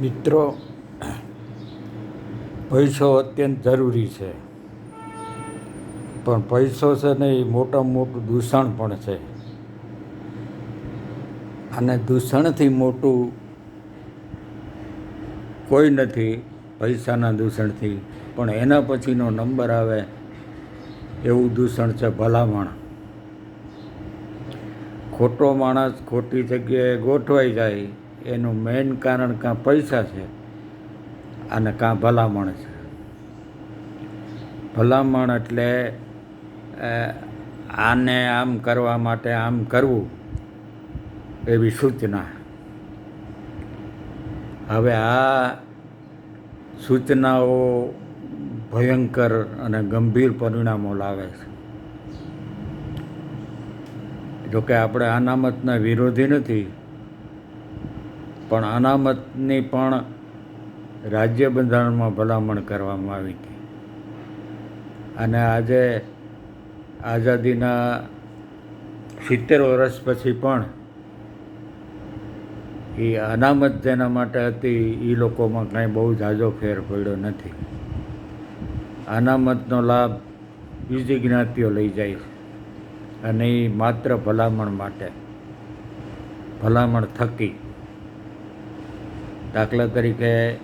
મિત્રો, પૈસો અત્યંત જરૂરી છે. પણ પૈસો છે ને એ મોટામાં મોટું દૂષણ પણ છે. અને દૂષણથી મોટું કોઈ નથી પૈસાના દૂષણથી. પણ એના પછીનો નંબર આવે એવું દૂષણ છે ભલામણ. ખોટો માણસ ખોટી જગ્યાએ ગોઠવાઈ જાય એનું મેઇન કારણ કાં પૈસા છે અને કાં ભલામણ છે. ભલામણ એટલે આને આમ કરવા માટે આમ કરવું એવી સૂચના. હવે આ સૂચનાઓ ભયંકર અને ગંભીર પરિણામો લાવે છે. જોકે આપણે અનામતના વિરોધી નથી. પણ અનામતની પણ રાજ્ય બંધારણમાં ભલામણ કરવામાં આવી હતી. અને આજે આઝાદીના સિત્તેર વર્ષ પછી પણ એ અનામત જેના માટે હતી, એ લોકોમાં કાંઈ બહુ ઝાઝો ફેર પડ્યો નથી. અનામતનો લાભ બીજી જ્ઞાતિઓ લઈ જાય છે. અને એ માત્ર ભલામણ માટે, ભલામણ થકી દાખલા તરીકે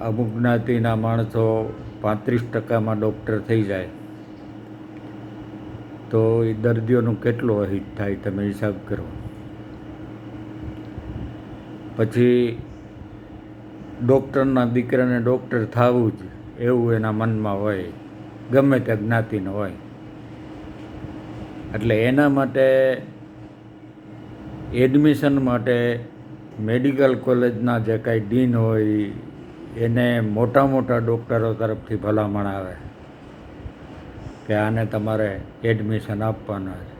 અમુક જ્ઞાતિના માણસો પાંત્રીસ ટકામાં ડૉક્ટર થઈ જાય. તો એ દર્દીઓનું કેટલું અહિત થાય તમે હિસાબ કરો. પછી ડૉક્ટરના દીકરાને ડૉક્ટર થવું જ એવું એના મનમાં હોય, ગમે તે જ્ઞાતિનો હોય. એટલે એના માટે એડમિશન માટે મેડિકલ કોલેજના જે કાંઈ ડીન હોય, એને મોટા મોટા ડૉક્ટરો તરફથી ભલામણ આવે કે આને તમારે એડમિશન આપવાના છે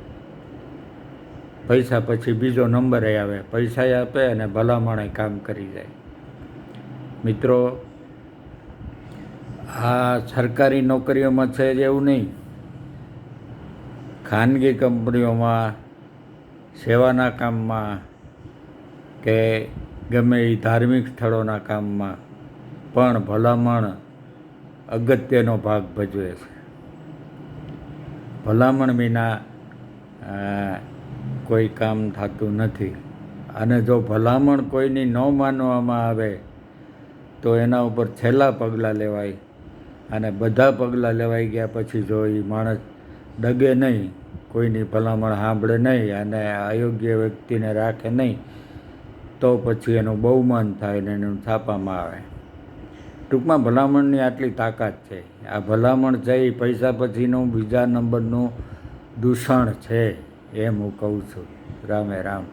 પૈસા પછી બીજો નંબર આવે, પૈસા આપે અને ભલામણે કામ કરી જાય. મિત્રો, આ સરકારી નોકરીઓમાં છે જ એવું નહીં. ખાનગી કંપનીઓમાં, સેવાના કામમાં કે ગમે એ ધાર્મિક સ્થળોના કામમાં પણ ભલામણ અગત્યનો ભાગ ભજવે છે. ભલામણ વિના કોઈ કામ થતું નથી. અને જો ભલામણ કોઈની ન માનવામાં આવે, તો એના ઉપર છેલ્લા પગલાં લેવાય. અને બધા પગલાં લેવાઈ ગયા પછી જો એ માણસ ડગે નહીં, કોઈની ભલામણ સાંભળે નહીં અને અયોગ્ય વ્યક્તિને રાખે નહીં તો પછી એનું બહુમાન થાય ને એનું છાપામાં આવે. ટૂંકમાં ભલામણની આટલી તાકાત છે. આ ભલામણ છે એ પૈસા પછીનું બીજા નંબરનું દૂષણ છે એમ હું કહું છું. રામે રામ.